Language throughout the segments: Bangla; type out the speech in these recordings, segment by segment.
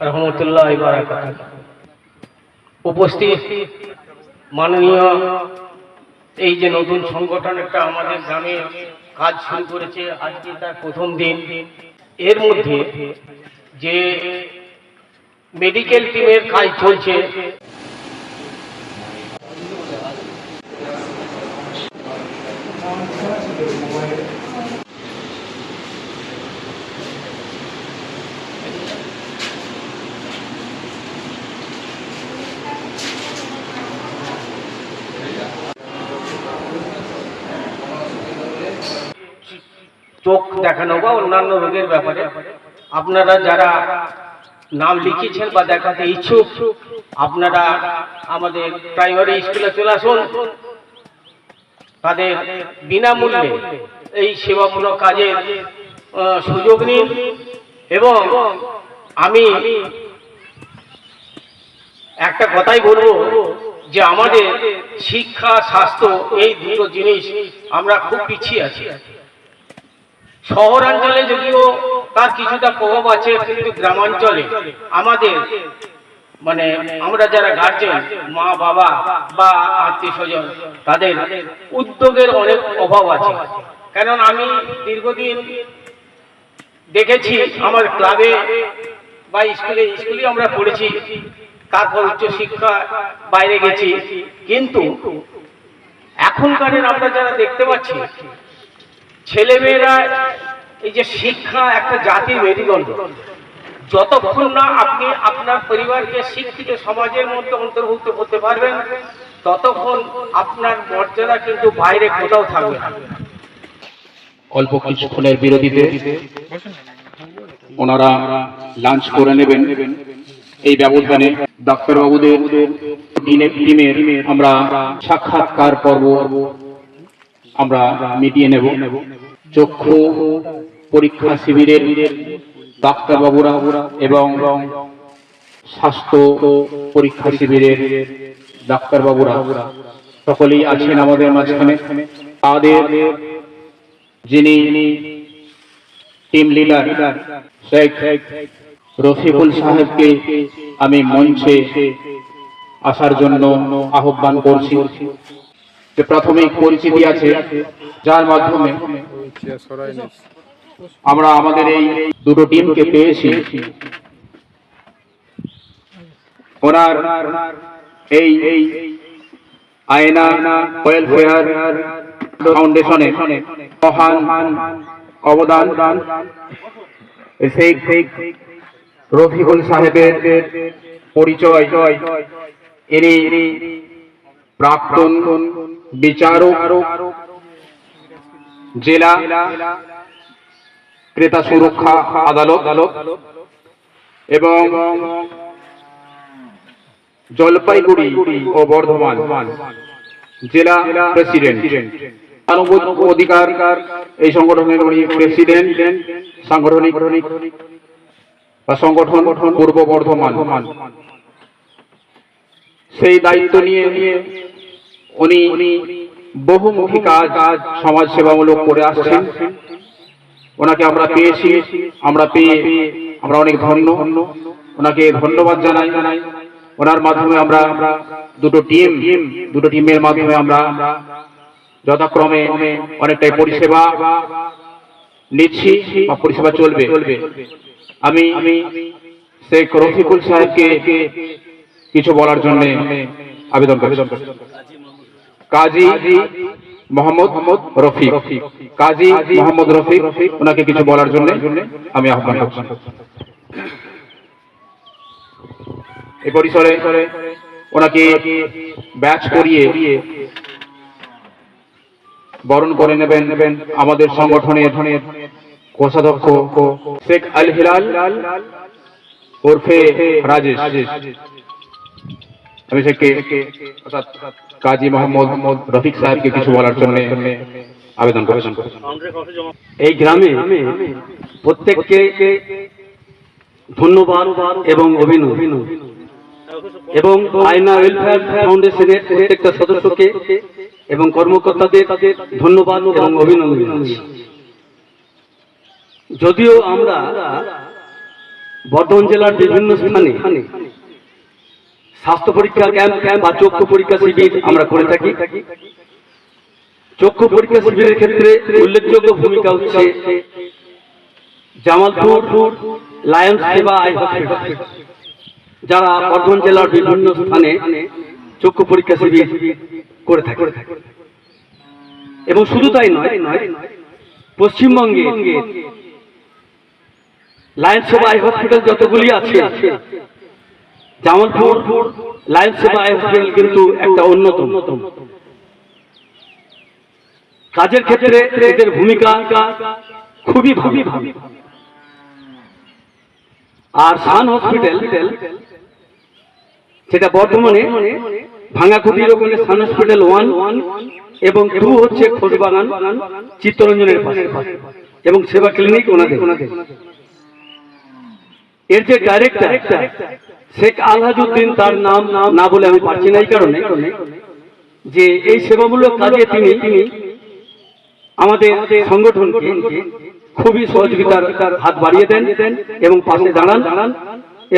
রহমতুল্লাহ উপস্থিত মাননীয় এই যে নতুন সংগঠন একটা আমাদের গ্রামে কাজ শুরু করেছে, আজকে তার প্রথম দিন। এর মধ্যে যে মেডিকেল টিমের কাজ চলছে চোখ দেখানো বা অন্যান্য রোগের ব্যাপারে আপনারা যারা নাম লিখেছেন বা দেখাতে ইচ্ছুক, আপনারা আমাদের প্রাইমারি স্কুলে চলে আসুন। তাদের বিনামূল্যে এই সেবামূলক কাজের সুযোগ নিন এবং আমি একটা কথাই বলব যে আমাদের শিক্ষা, স্বাস্থ্য এই দুটো জিনিস আমরা খুব পিছিয়ে আছি। শহরাঞ্চলে যদিও তার কিছুটা প্রভাব আছে কিন্তু গ্রামাঞ্চলে, আমাদের মানে আমরা যারা গার্জেন মা, বাবা বা আত্মীয় স্বজন, তাদের উদ্যোগের অনেক অভাব আছে। কারণ আমি দীর্ঘদিন দেখেছি আমার ক্লাবে বা স্কুলে স্কুলে আমরা পড়েছি, তারপর উচ্চশিক্ষা বাইরে গেছি, কিন্তু এখনকারের আমরা যারা দেখতে পাচ্ছি ছেলেমেয়েরা, এই যে শিক্ষা একটা জাতির মেরুদণ্ড। যতক্ষণ না আপনি আপনার পরিবারকে শিক্ষিত সমাজের মধ্যে অন্তর্ভুক্ত করতে পারবেন, ততক্ষণ আপনার মর্যাদা কিন্তু বাইরে কোথাও থাকবে না। অল্প কিছুক্ষণের বিরতিতে ওনারা লাঞ্চ করে নেবেন। এই ব্যবধানে ডাক্তারবাবুদের টিমের আমরা সাক্ষাৎকার পর্ব আমরা মিটিয়ে নেব। চক্ষু পরীক্ষা শিবিরের ডাক্তারবাবুরা এবং স্বাস্থ্য পরীক্ষা শিবিরের ডাক্তারবাবুরা সকলেই আছেন আমাদের মাঝখানে। তাদের যিনি টিম লিডার, শেখ রফিকুল সাহেবকে আমি মঞ্চে আসার জন্য আহ্বান করছি। যে প্রাথমিক পরিচিতি আছে, যার মাধ্যমে আমরা আমাদের এই দুটো টিমকে পেয়েছি। ওনার এই আয়না ওয়েলফেয়ার ফাউন্ডেশনে মহান অবদান। শেখ রফিকুল সাহেবের পরিচয়, ইনি প্রাক্তন বিচারক জেলা ক্রেতা সুরক্ষা আদালত এবং জলপাইগুড়ি ও বর্ধমান জেলা প্রেসিডেন্ট। মানব অধিকার এই সংগঠনের প্রেসিডেন্ট, সাংগঠনিক বা সংগঠন পূর্ব বর্ধমান। সেই দায়িত্ব নিয়ে নিয়ে উনি বহুমুখী কাজ সমাজ সেবামূলক করে আসছেন। ওনাকে আমরা পেয়েছি, আমরা পেয়ে আমরা অনেক ধন্য। ওনাকে ধন্যবাদ জানাই। ওনার মাধ্যমে আমরা দুটো টিম, দুটো টিমের মাধ্যমে আমরা যথাক্রমে অনেকটাই পরিষেবা নিচ্ছি বা পরিষেবা চলবে। আমি শেখ রফিকুল সাহেবকে কিছু বলার জন্য আবেদন করি কাজী মোহাম্মদ রফিক। কাজী মোহাম্মদ রফিক, ওনাকে কিছু বলার জন্য আমি আহ্বান করছি। পরিসরে ওনাকে ব্যাচ করিয়ে বরণ করে নেবেন নেবেন আমাদের সংগঠনের কোষাধ্যক্ষ শেখ আল হিলাল ওরফে রাজেশ। আমি শেখকে অর্থাৎ কাজী মোহাম্মদ রফিক সাহেবকে কিছু বলার জন্য আবেদন করেছেন। এই গ্রামে প্রত্যেককে ধন্যবাদ এবং অভিনন্দন। এবং আয়না ওয়েলফেয়ার ফাউন্ডেশনের প্রত্যেকটা সদস্যকে এবং কর্মকর্তাদের তাদের ধন্যবাদ এবং অভিনন্দন যদিও আমরা বর্ধমান জেলার বিভিন্ন স্থানে স্বাস্থ্য পরীক্ষা ক্যাম্প বা চক্ষু পরীক্ষা শিবির আমরা করে থাকি। চক্ষু পরীক্ষা শিবিরের ক্ষেত্রে উল্লেখযোগ্য ভূমিকা হচ্ছে জামালপুর, লায়ন্স সেবা যারা বর্ধমান জেলার বিভিন্ন স্থানে চক্ষু পরীক্ষা শিবির করে থাকে। এবং শুধু তাই নয়, পশ্চিমবঙ্গে লায়ন্স সেবা আই হসপিটাল যতগুলি আছে জামালপুর লায়ন্স সেবা হসপিটাল কিন্তু একটা অন্যতম। কাজের ক্ষেত্রে এদের ভূমিকা খুবই ভালো। আর সান হসপিটাল সেটা বর্ধমানে ভাঙাকুটির ওখানে সান হসপিটাল ওয়ান এবং টু হচ্ছে খোসবাগান চিত্তরঞ্জনের পাশে। এবং সেবা ক্লিনিক ওনাদের। এর যে ডাইরেক্টর শেখ আলহাজউদ্দিন তার নাম না বলে আমি পারছি না এই কারণে, যে এই সেবামূলক কাজে তিনি তিনি আমাদের সংগঠনকে খুবই সহযোগিতার হাত বাড়িয়ে দেন এবং পাশে দাঁড়ান।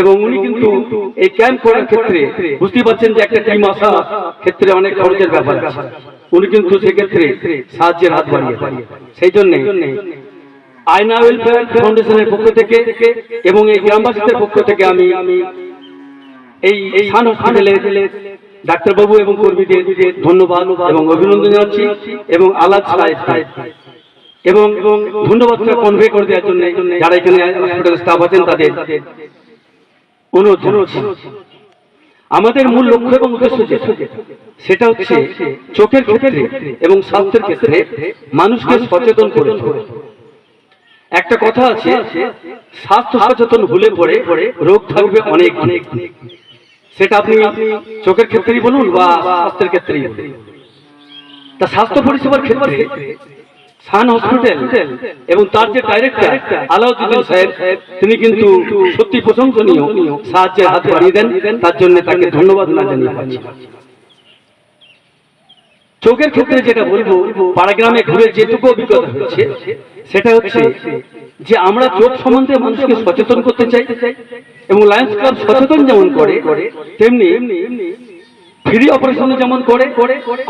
এবং উনি কিন্তু এই ক্যাম্প করার ক্ষেত্রে বুঝতেই পারছেন যে একটা টিম আসা ক্ষেত্রে অনেক খরচের ব্যাপার উনি কিন্তু সেক্ষেত্রে সাহায্যের হাত বাড়িয়ে সেই জন্য আয়না ওয়েলফেয়ার ফাউন্ডেশনের পক্ষ থেকে এবং এই গ্রামবাসীদের পক্ষ থেকে আমি এই এই সান হসপিটালের ডাক্তারবাবু এবং কর্মীদের ধন্যবাদ এবং অভিনন্দন জানাচ্ছি এবং আলাদ এবং ধন্যবাদটা কনভে করে দেওয়ার জন্য যারা এখানে হসপিটালের স্টাফ আছেন তাদের অনুরোধ আমাদের মূল লক্ষ্য এবং উদ্দেশ্য সেটা হচ্ছে চোখের ক্ষেত্রে এবং স্বাস্থ্যের ক্ষেত্রে মানুষকে সচেতন করে একটা কথা আছে, স্বাস্থ্য সচেতন হলে পরে রোগ থাকবে অনেক অনেক। সেটা আপনি চোখের ক্ষেত্রেই বলুন বা স্বাস্থ্যের ক্ষেত্রেই বলুন। তা স্বাস্থ্য পরিষেবার ক্ষেত্রে সান হসপিটাল এবং তার যে ডাইরেক্টর আলাউদ্দিন সাহেব, তিনি কিন্তু সত্যি প্রশংসনীয় সাহায্যের হাত বাড়িয়ে দেন। তার জন্য তাকে ধন্যবাদ না জানিয়ে পাচ্ছি। চোখের ক্ষেত্রে যেটা বলব, পাড়াগ্রামে ঘুরে যেটুকু অভিজ্ঞতা হচ্ছে সেটা হচ্ছে যে আমরা চোখ সম্বন্ধে মানুষকে সচেতন করতে চাই এবং লায়ন্স ক্লাব সচেতন যেমন করে তেমনি ফ্রি অপারেশন যেমন করে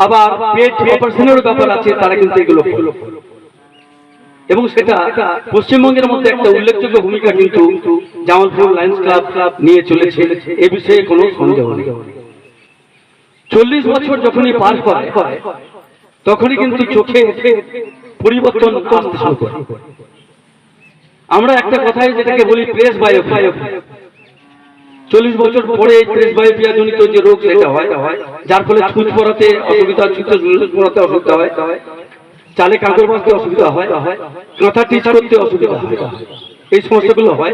আবার পেট অপারেশনের ব্যাপার আছে তারা কিন্তু এগুলো এবং সেটা পশ্চিমবঙ্গের মধ্যে একটা উল্লেখযোগ্য ভূমিকা কিন্তু জামালপুর লায়ন্স ক্লাব নিয়ে চলেছে। এ বিষয়ে কোনো সন্দেহ নেই। চল্লিশ বছর যখনই পার হয় তখনই কিন্তু চোখে পরিবর্তন আসতে শুরু করে। আমরা একটা কথাই যেটাকে বলি প্রেস বায়োপিয়া চল্লিশ বছর পরে এই প্রেস বায়োপিয়া জনিত যে রোগ সেটা হয় যার ফলে ছুঁচ পড়াতে অসুবিধা ছুঁচ পড়াতে অসুবিধা হয়। চালে কাঁকড় বাঁধতে অসুবিধা হয় কাঁথা টিচ করতে অসুবিধা হয়। এই সমস্যাগুলো হয়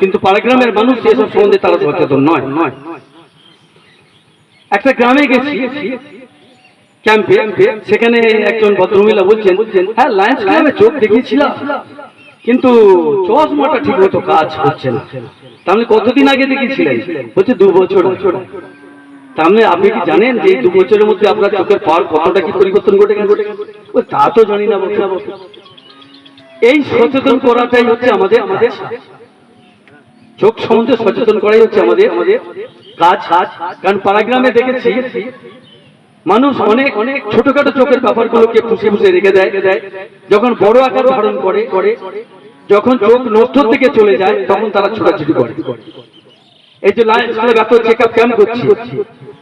কিন্তু পাড়াগ্রামের মানুষ এসব সম্বন্ধে তারা সচেতন নয়। নয়। একটা গ্রামে গেছি ক্যাম্পে সেখানে একজন ভদ্রমহিলা বলছেন হ্যাঁ লায়ন্স ক্লাবে চোখ দেখিয়েছিলাম। কিন্তু চশমাটা ঠিক মতো কাজ হচ্ছে না। তাহলে কতদিন আগে দেখেছিলেন? হচ্ছে দু বছর তাহলে আপনি কি জানেন যে দু বছরের মধ্যে আপনার চোখের পাওয়ার কতটা কি পরিবর্তন ঘটে ও তা তো জানি না এই সচেতন করাটাই হচ্ছে আমাদের আমাদের চোখ সম্বন্ধে সচেতন করাই হচ্ছে আমাদের আমাদের কাজ। কাজ কারণ পাড়াগ্রামে দেখেছি মানুষ অনেক অনেক ছোটখাটো চোখের ব্যাপারগুলোকে ফুসে ফুসে রেখে দেয়। যখন বড় আকার ধারণ করে করে যখন চোখ নষ্ট থেকে চলে যায়, তখন তারা ছোটাছুটি করে। এই যে লাইন এত চেক আপ ক্যাম্প করছি।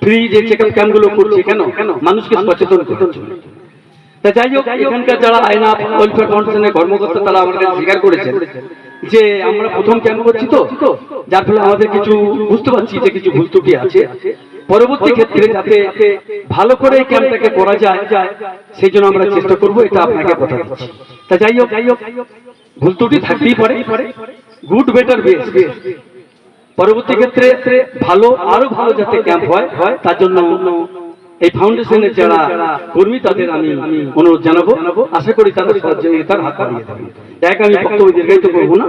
ফ্রি যে চেক আপ ক্যাম্পগুলো করছি কেন? কেন মানুষকে সচেতন করতে তা যাই হোক, এখানকার যারা আয়না ওয়েলফেয়ার ফাউন্ডেশনের কর্মকর্তা, তারা স্বীকার করেছেন যে আমরা প্রথম ক্যাম্প করছি তো। যার ফলে আমাদের কিছু বুঝতে পারছি যে কিছু ভুল আছে। পরবর্তী ক্ষেত্রে যাতে ভালো করে এই ক্যাম্পটাকে করা যায় সেই জন্য আমরা চেষ্টা করব, এটা আপনাকে কথা দিচ্ছি তা যাই হোক যাই হোক ভুল ত্রুটি থাকতেই পারে। গুড বেটার বেস পরবর্তী ক্ষেত্রে ভালো, আরও ভালো যাতে ক্যাম্প হয় হয় তার জন্য এই ফাউন্ডেশনের যারা কর্মী, তাদের আমি অনুরোধ জানাব। আশা করি তাদের সহযোগিতার হাত বাড়িয়ে দেবেন এক আমি বক্তব্য দীর্ঘায়িত করব না।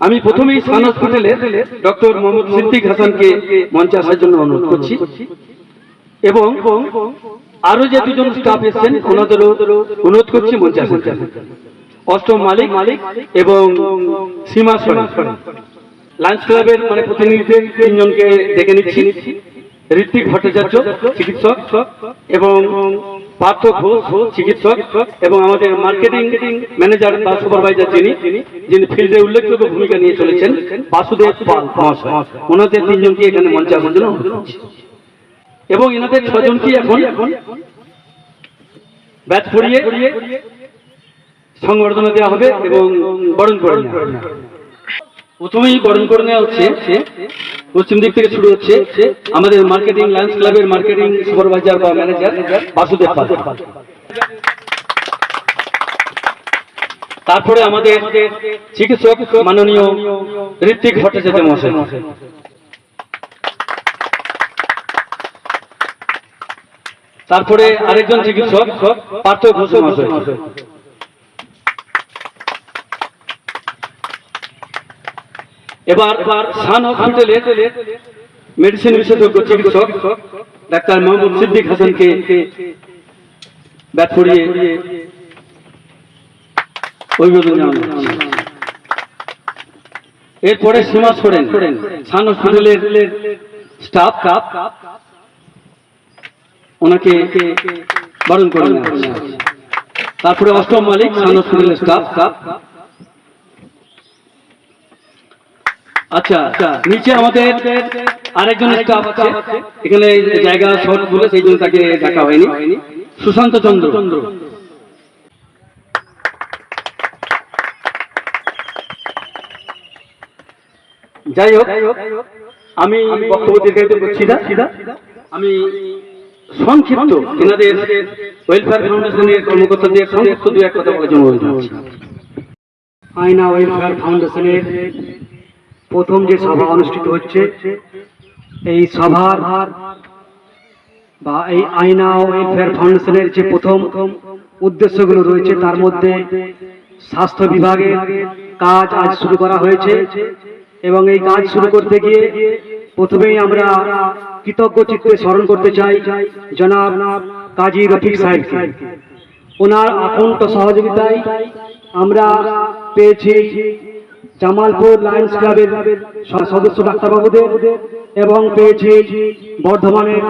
আমি প্রথমেই সান হসপিটালে ডক্টর মোহাম্মদ সিদ্দিক হাসানকে মঞ্চে আসার জন্য অনুরোধ করছি। এবং আরও যে দুজন স্টাফ এসেছেন ওনাদেরও অনুরোধ করছি মঞ্চে আসার জন্য অষ্টম মালিক মালিক এবং সীমা সোরেন লাঞ্চ ক্লাবের মানে প্রতিনিধিদের তিনজনকে ডেকে নিচ্ছি। ঋত্বিক ভট্টাচার্য চিকিৎসক এবং পার্থ ঘোষ, চিকিৎসক এবং আমাদের মার্কেটিং ম্যানেজার বা সুপারভাইজার যিনি যিনি ফিল্ডে উল্লেখযোগ্য ভূমিকা নিয়ে চলেছেন, বাসুদেব পাল মহাশয় ওনাদের তিনজনকে এখানে মঞ্চে আসার জন্য এবং এনাদের ছজনকে এখন ব্যাচ পড়িয়ে সংবর্ধনা দেওয়া হবে এবং বরণ করে। প্রথমেই বরণ করে নেওয়া হচ্ছে। পশ্চিম দিক থেকে শুরু হচ্ছে আমাদের মার্কেটিং লায়ন্স ক্লাবের মার্কেটিং সুপারভাইজার বা ম্যানেজার বাসুদেব পাল। তারপরে আমাদের চিকিৎসক মাননীয় ঋত্বিক ভট্টাচার্য মহাশয়। তারপরে আরেকজন চিকিৎসক পার্থ ঘোষ মহাশয়। এবার সান হসপিটালের মেডিসিন বিশেষজ্ঞ চিকিৎসক ডাক্তার মোহাম্মদ সিদ্দিক হাসানকে ব্যাট করিয়ে অভিবাদন জানানো এরপরে সীমা সোরেন সান হসপিটালের স্টাফ কাপ ওনাকে বরণ করে নেওয়া তারপরে অষ্টম মালিক সান হসপিটালের স্টাফ কাপ আচ্ছা আচ্ছা নিচে আমাদের আরেকজন এখানে জায়গা শর্ট বলে সেই জন্য তাকে ডাকা হয়নি। সুশান্ত চন্দ্র। যাই হোক, আমি বক্তব্য আমি সংক্ষিপ্ত এনাদের ওয়েলফেয়ার ফাউন্ডেশনের কর্মকর্তাদের সংক্ষিপ্ত দু এক কথা বলার জন্য আয়না ওয়েলফেয়ার ফাউন্ডেশনের প্রথম যে সভা অনুষ্ঠিত হচ্ছে, এই সভার বা এই আয়না ওয়েলফেয়ার ফাউন্ডেশনের যে প্রথম উদ্দেশ্যগুলো রয়েছে, তার মধ্যে স্বাস্থ্য বিভাগের কাজ আজ শুরু করা হয়েছে এবং এই কাজ শুরু করতে গিয়ে প্রথমেই আমরা কৃতজ্ঞ চিত্তে স্মরণ করতে চাই জনাব কাজী রফিক সাহেবকে। ওনার আকণ্ঠ সহযোগিতায় আমরা পেয়েছি জামালপুর লায়ন্স ক্লাবের সদস্য ডাক্তারবাবুদের এবং পেয়েছি বর্ধমানের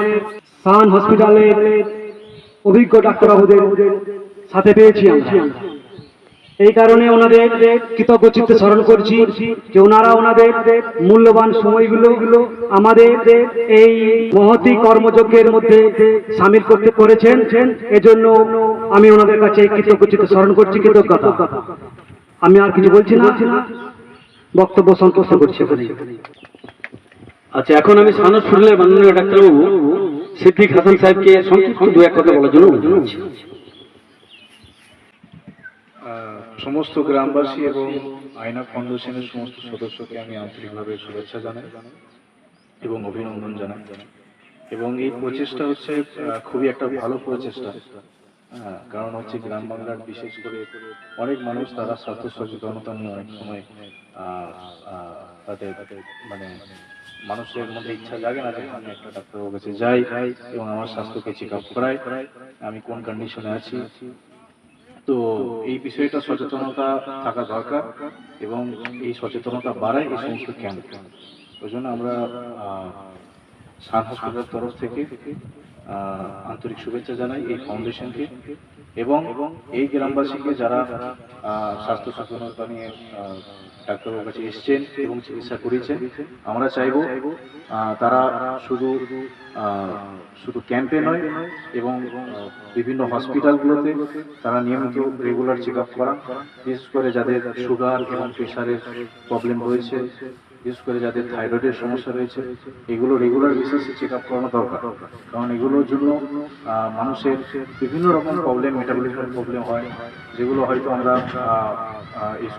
সান হসপিটালের অভিজ্ঞ ডাক্তারবাবুদের সাথে পেয়েছি এই কারণে ওনাদের কৃতজ্ঞ চিত্তে স্মরণ করছি যে ওনারা ওনাদের মূল্যবান সময়গুলো আমাদের এই মহতি কর্মযজ্ঞের মধ্যে সামিল করতে করেছেন। এজন্য আমি ওনাদের কাছে কৃতজ্ঞ চিত্তে স্মরণ করছি, কৃতজ্ঞতা। আমি আর কিছু বলছি না। বক্তব্য সন্তুষ্ট করছি আচ্ছা এখন আমি সানস ফুরলের মাননীয় ডাক্তারবাবু সিদ্দিক হাসান সাহেবকে সংক্ষিপ্ত দু এক কথা বলার জন্য সমস্ত গ্রামবাসী এবং আয়না ফাউন্ডেশনের সমস্ত সদস্যকে আমি আন্তরিকভাবে শুভেচ্ছা জানাই এবং অভিনন্দন জানাই। এবং এই প্রচেষ্টা হচ্ছে খুবই একটা ভালো প্রচেষ্টা। কারণ হচ্ছে গ্রাম বাংলার বিশেষ করে অনেক মানুষ তারা স্বাস্থ্য সচেতনতা নিয়ে অনেক সময় তাদের মানে মানুষের মধ্যে ইচ্ছা জাগে না যে আমি একটা ডাক্তারের কাছে যাই এবং আমার স্বাস্থ্যকে চেক আপ করাই। আমি কোন কন্ডিশনে আছি? তো এই বিষয়টা সচেতনতা থাকা দরকার এবং এই সচেতনতা বাড়ায় এই সমস্ত ক্যাম্প ওই জন্য আমরা সান হসপিটালের তরফ থেকে আন্তরিক শুভেচ্ছা জানাই এই ফাউন্ডেশনকে এবং এই গ্রামবাসীকে যারা স্বাস্থ্য সচেতনতা নিয়ে ডাক্তারবাবুর কাছে এসছেন এবং চিকিৎসা করেছেন আমরা চাইব তারা শুধু শুধু ক্যাম্পে নয় এবং বিভিন্ন হসপিটালগুলোতে তারা নিয়মিত রেগুলার চেক আপ করা বিশেষ করে যাদের সুগার এবং প্রেশারের প্রবলেম রয়েছে বিশেষ করে যাদের থাইরয়েডের সমস্যা রয়েছে, এগুলো রেগুলার বেসিসে চেক আপ করানো দরকার। কারণ এগুলোর জন্য মানুষের বিভিন্ন রকম প্রবলেম মেটাবলিজমের প্রবলেম হয়, যেগুলো হয়তো আমরা এই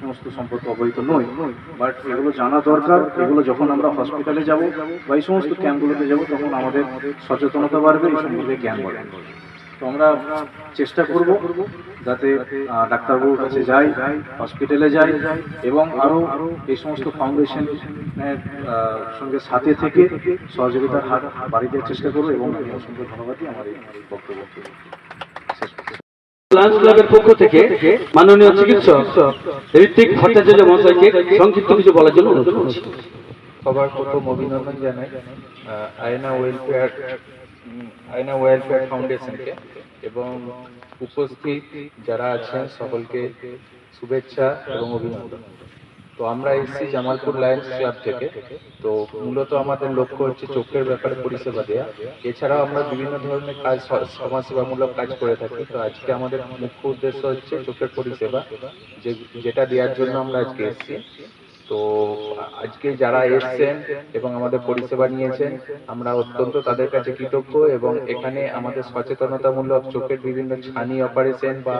সমস্ত সম্পর্কে অবহিত নই। বাট এগুলো জানা দরকার, এগুলো যখন আমরা হসপিটালে যাব বা এই সমস্ত ক্যাম্পগুলোতে যাব, তখন আমাদের সচেতনতা বাড়বে, এই সম্পর্কে জ্ঞান বাড়বে। তো আমরা চেষ্টা করব যাতে ডাক্তারবাবুর কাছে যাই হসপিটালে যাই এবং আরও এই সমস্ত ফাউন্ডেশনের সঙ্গে সাথে থেকে সহযোগিতার হাত বাড়িয়ে দেওয়ার চেষ্টা করব এবং আমি অসংখ্য ধন্যবাদ দিই আমার এই বক্তব্য। লায়ন্স ক্লাবের পক্ষ থেকে মাননীয় চিকিৎসক ঋত্বিক ভট্টাচার্য মহাশয়কে সংক্ষিপ্ত কিছু বলার জন্য অনুরোধ করছি। সবার প্রথম অভিনন্দন জানাই আয়না ওয়েলফেয়ার আয়না ওয়েলফেয়ার ফাউন্ডেশনকে এবং উপস্থিত যারা আছেন সকলকে শুভেচ্ছা এবং অভিনন্দন। তো আমরা এসেছি জামালপুর লায়ন্স ক্লাব থেকে। তো মূলত আমাদের লক্ষ্য হচ্ছে চোখের ব্যাপারে পরিষেবা দেওয়া এছাড়াও আমরা বিভিন্ন ধরনের কাজ, সমাজসেবামূলক কাজ করে থাকি। তো আজকে আমাদের মুখ্য উদ্দেশ্য হচ্ছে চোখের পরিষেবা যেটা দেওয়ার জন্য আমরা আজকে এসেছি। তো আজকে যারা এসছেন এবং আমাদের পরিষেবা নিয়েছেন আমরা অত্যন্ত তাদের কাছে কৃতজ্ঞ এবং এখানে আমাদের সচেতনতামূলক চোখের বিভিন্ন ছানি অপারেশন বা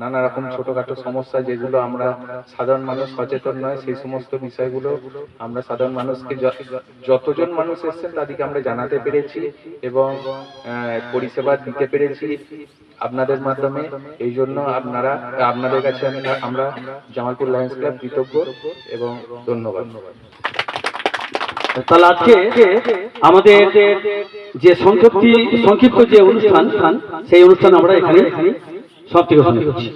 নানা রকম ছোটখাটো সমস্যা যেগুলো আমরা সাধারণ মানুষ সচেতন নয়, সেই সমস্ত বিষয়গুলো আমরা সাধারণ মানুষকে যতজন মানুষ এসছেন তাদেরকে আমরা জানাতে পেরেছি এবং পরিষেবা দিতে পেরেছি আপনাদের মাধ্যমে। এই জন্য আপনারা, আপনাদের কাছে আমরা জামালপুর লায়ন্স ক্লাব কৃতজ্ঞ এবং ধন্যবাদ। তাহলে আজকে আমাদের যে সংক্ষিপ্ত যে অনুষ্ঠান, সেই অনুষ্ঠান আমরা এখানে সব থেকে করছি